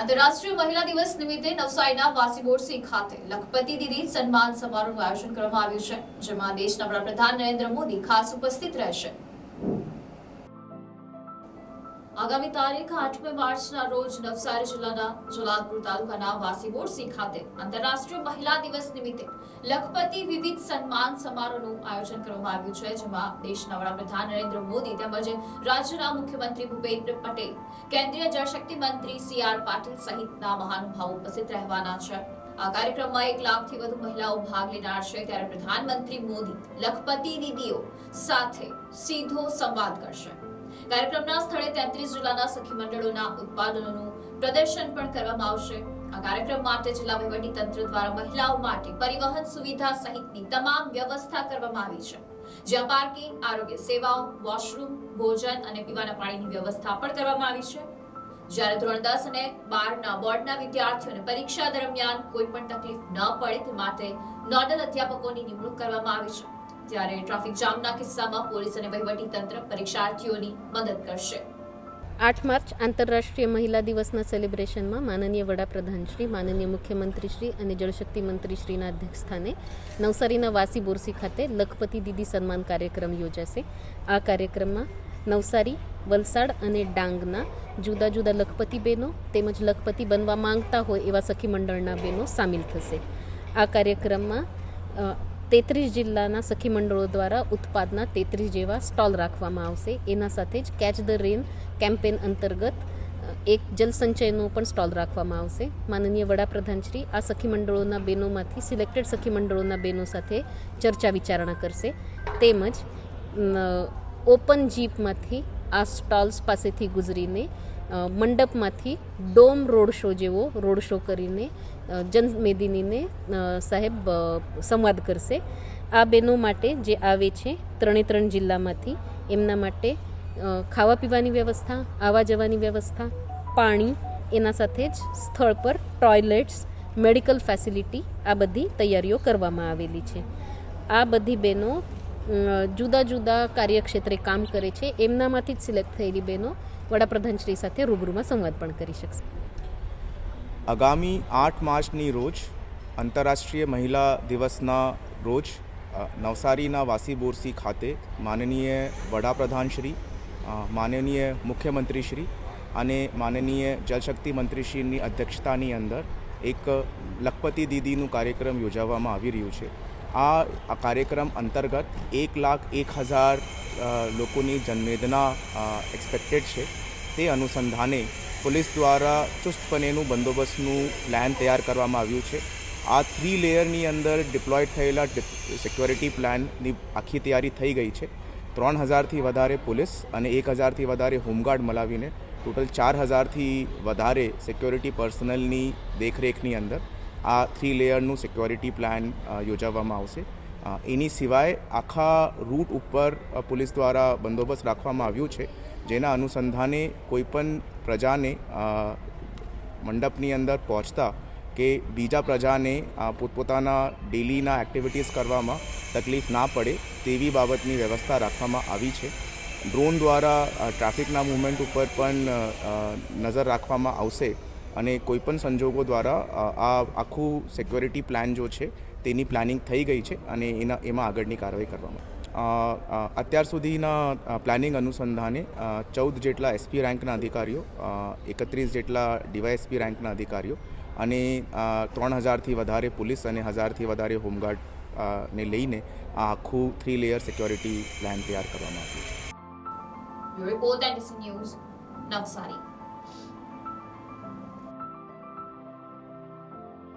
આંતરરાષ્ટ્રીય મહિલા દિવસ નિમિત્તે નવસારીના વાસીબોરસી ખાતે લખપતિ દીદી સન્માન સમારોહનું આયોજન કરવામાં આવ્યું છે, જેમાં દેશના વડાપ્રધાન નરેન્દ્ર મોદી ખાસ ઉપસ્થિત રહેશે. આગામી તારીખ આઠમી માર્ચના રોજ નવસારી જિલ્લાના જલાલપુર તાલુકાના વાસીબોરસી ખાતે આંતરરાષ્ટ્રીય મહિલા દિવસ નિમિત્તે લખપતિ વિવિધ સન્માન સમારોહનું આયોજન કરવામાં આવ્યું છે, જેમાં દેશના વડાપ્રધાન નરેન્દ્ર મોદી તેમજ રાજ્યના મુખ્યમંત્રી ભૂપેન્દ્ર પટેલ, કેન્દ્રીય જળશક્તિ મંત્રી સી આર પાટીલ સહિતના મહાનુભાવો ઉપસ્થિત રહેવાના છે. આ કાર્યક્રમમાં એક લાખથી વધુ મહિલાઓ ભાગ લેનાર છે, ત્યારે પ્રધાનમંત્રી મોદી લખપતિ દીદીઓ સાથે સીધો સંવાદ કરશે. કાર્યક્રમના સ્થળે તેત્રીસ જિલ્લાના સખી મંડળોના ઉત્પાદનોનું પ્રદર્શન પણ કરવામાં આવશે. આ કાર્યક્રમ માટે જિલ્લા વહીવટી તંત્ર દ્વારા મહિલાઓ માટે પરિવહન સુવિધા સહિતની તમામ વ્યવસ્થા કરવામાં આવી છે. જ્યાં પાર્કિંગ, આરોગ્ય સેવાઓ, વોશરૂમ, ભોજન અને પીવાના પાણીની વ્યવસ્થા પણ કરવામાં આવી છે. જ્યારે ધોરણ દસ અને બારના બોર્ડના વિદ્યાર્થીઓને પરીક્ષા દરમિયાન કોઈ પણ તકલીફ ન પડે તે માટે નોડલ અધ્યાપકોની નિમણૂક કરવામાં આવી છે. ત્યારે ટ્રાફિક જામના કિસ્સામાં પોલીસ અને વહીવટી પરીક્ષાર્થીઓની મદદ કરશે. આઠ માર્ચ આંતરરાષ્ટ્રીય મહિલા દિવસના સેલિબ્રેશનમાં માનનીય વડાપ્રધાન શ્રી, માનનીય મુખ્યમંત્રી શ્રી અને જળશક્તિ મંત્રી શ્રીના અધ્યક્ષસ્થાને નવસારીના વાસી બોરસી ખાતે લખપતિ દીદી સન્માન કાર્યક્રમ યોજાશે. આ કાર્યક્રમમાં નવસારી, વલસાડ અને ડાંગના જુદા જુદા લખપતિ બહેનો તેમજ લખપતિ બનવા માંગતા હોય એવા સખી મંડળના બહેનો સામેલ થશે. આ કાર્યક્રમમાં તેત્રીસ જિલ્લાના સખી મંડળો દ્વારા ઉત્પાદના તેત્રીસ જેવા સ્ટોલ રાખવામાં આવશે. એના સાથે જ કેચ ધ રેન કેમ્પેન અંતર્ગત એક જલસંચયનો પણ સ્ટોલ રાખવામાં આવશે. માનનીય વડાપ્રધાનશ્રી આ સખી મંડળોના બહેનોમાંથી સિલેક્ટેડ સખી મંડળોના બહેનો સાથે ચર્ચા વિચારણા કરશે. તેમજ ઓપન જીપમાંથી આ સ્ટોલ્સ પાસેથી ગુજરીને મંડપમાંથી ડોમ રોડ શો જેવો રોડ શો કરીને જનમેદિનીને સાહેબ સંવાદ કરશે. આ બહેનો માટે જે આવે છે ત્રણે ત્રણ જિલ્લામાંથી, એમના માટે ખાવા પીવાની વ્યવસ્થા, આવવા જવાની વ્યવસ્થા, પાણી, એના સાથે જ સ્થળ પર ટોયલેટ્સ, મેડિકલ ફેસિલિટી આ બધી તૈયારીઓ કરવામાં આવેલી છે. આ બધી બહેનો જુદા જુદા કાર્યક્ષેત્રે કામ કરે છે. એમનામાંથી જ સિલેક્ટ થયેલી બહેનો વડાપ્રધાનશ્રી સાથે રૂબરૂમાં સંવાદ પણ કરી શકશે. આગામી આઠ માર્ચની રોજ આંતરરાષ્ટ્રીય મહિલા દિવસના રોજ નવસારીના વાસી બોરસી ખાતે માનનીય વડાપ્રધાનશ્રી માનનીય મુખ્યમંત્રીશ્રી અને માનનીય જલશક્તિ મંત્રીશ્રીની અધ્યક્ષતાની અંદર એક લખપતિ દીદીનું કાર્યક્રમ યોજાવામાં આવી રહ્યું છે. આ કાર્યક્રમ અંતર્ગત એક લાખ એક હજાર લોકોની જનવેદના એક્સપેક્ટેડ છે. તે અનુસંધાને પોલીસ દ્વારા ચુસ્તપણેનું બંદોબસ્તનું પ્લાન તૈયાર કરવામાં આવ્યું છે. આ થ્રી લેયરની અંદર ડિપ્લોયડ થયેલા સિક્યોરિટી પ્લાનની આખી તૈયારી થઈ ગઈ છે. ત્રણ હજારથી વધારે પોલીસ અને એક હજારથી વધારે હોમગાર્ડ મલાવીને ટોટલ ચાર હજારથી વધારે સિક્યોરિટી પર્સનલની દેખરેખની અંદર આ થ્રી લેયરનું સિક્યોરિટી પ્લાન યોજાવામાં આવશે. એની સિવાય આખા રૂટ ઉપર પોલીસ દ્વારા બંદોબસ્ત રાખવામાં આવ્યું છે, જેના અનુસંધાને કોઈપણ પ્રજાને મંડપની અંદર પહોંચતા કે બીજા પ્રજાને પોતપોતાના ડેલીના એક્ટિવિટીઝ કરવામાં તકલીફ ના પડે તેવી બાબતની વ્યવસ્થા રાખવામાં આવી છે. ડ્રોન દ્વારા ટ્રાફિકના મૂવમેન્ટ ઉપર પણ નજર રાખવામાં આવશે. અને કોઈપણ સંજોગો દ્વારા આ આખું સિક્યોરિટી પ્લાન જો છે, તેની પ્લાનિંગ થઈ ગઈ છે અને એના, એમાં આગળની કાર્યવાહી કરવામાં અત્યાર સુધીના પ્લાનિંગ અનુસંધાને ચૌદ જેટલા એસપી રેન્કના અધિકારીઓ એકત્રીસ જેટલા ડીવાયએસપી રેન્કના અધિકારીઓ અને ત્રણ હજારથી વધારે પોલીસ અને હજારથી વધારે હોમગાર્ડ ને લઈને આ આખું થ્રી લેયર સિક્યોરિટી પ્લાન તૈયાર કરવામાં આવ્યું છે. Report news Navsari